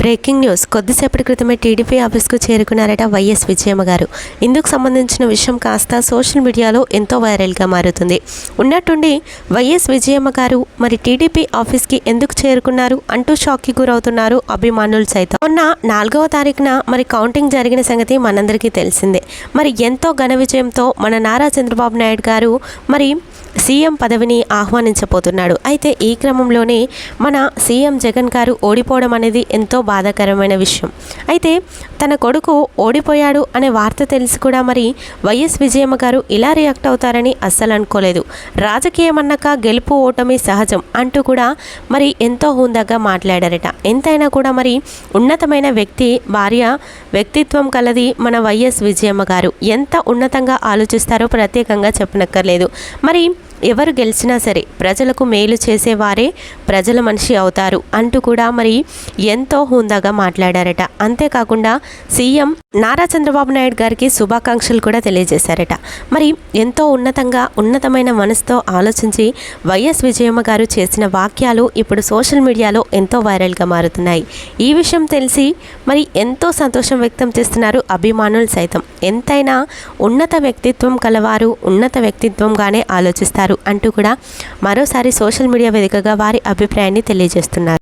Breaking news. కొద్దిసేపటి క్రితమే TDP ఆఫీస్కు చేరుకున్నారట వైఎస్ విజయమ్మ గారు. ఇందుకు సంబంధించిన విషయం కాస్త సోషల్ మీడియాలో ఎంతో వైరల్గా మారుతుంది. ఉన్నట్టుండి వైఎస్ విజయమ్మ గారు మరి టీడీపీ ఆఫీస్కి ఎందుకు చేరుకున్నారు? అంటూ షాక్కి గురవుతున్నారు అభిమానులు సైతం. మొన్న నాలుగవ తారీఖున మరి కౌంటింగ్ జరిగిన సంగతి మనందరికీ తెలిసిందే. మరి ఎంతో ఘన విజయంతో మన నారా చంద్రబాబు నాయుడు గారు మరి సీఎం పదవిని ఆహ్వానించబోతున్నాడు. అయితే ఈ క్రమంలోనే మన సీఎం జగన్ గారు ఓడిపోవడం అనేది ఎంతో బాధాకరమైన విషయం. అయితే తన కొడుకు ఓడిపోయాడు అనే వార్త తెలిసి కూడా మరి వైఎస్ విజయమ్మ గారు ఇలా రియాక్ట్ అవుతారని అస్సలు అనుకోలేదు. రాజకీయం అన్నాక గెలుపు ఓటమి సహజం అంటూ కూడా మరి ఎంతో హుందాగా మాట్లాడారట. ఎంతైనా కూడా మరి ఉన్నతమైన వ్యక్తి భార్య వ్యక్తిత్వం కలది మన వైఎస్ విజయమ్మ గారు. ఎంత ఉన్నతంగా ఆలోచిస్తారో ప్రత్యేకంగా చెప్పనక్కర్లేదు. మరి ఎవరు గెలిచినా సరే ప్రజలకు మేలు చేసేవారే ప్రజల మనిషి అవుతారు అంటూ కూడా మరి ఎంతో హుందాగా మాట్లాడారట. అంతేకాకుండా సీఎం నారా చంద్రబాబు నాయుడు గారికి శుభాకాంక్షలు కూడా తెలియజేశారట. మరి ఎంతో ఉన్నతంగా ఉన్నతమైన మనసుతో ఆలోచించి వైఎస్ విజయమ్మ గారు చేసిన వాక్యాలు ఇప్పుడు సోషల్ మీడియాలో ఎంతో వైరల్గా మారుతున్నాయి. ఈ విషయం తెలిసి మరి ఎంతో సంతోషం వ్యక్తం చేస్తున్నారు అభిమానులు సైతం. ఎంతైనా ఉన్నత వ్యక్తిత్వం కలవారు ఉన్నత వ్యక్తిత్వంగానే ఆలోచిస్తారు. అంటూ కూడా మరోసారి సోషల్ మీడియా వేదికగా వారి అభిప్రాయాన్ని తెలియజేస్తున్నారు.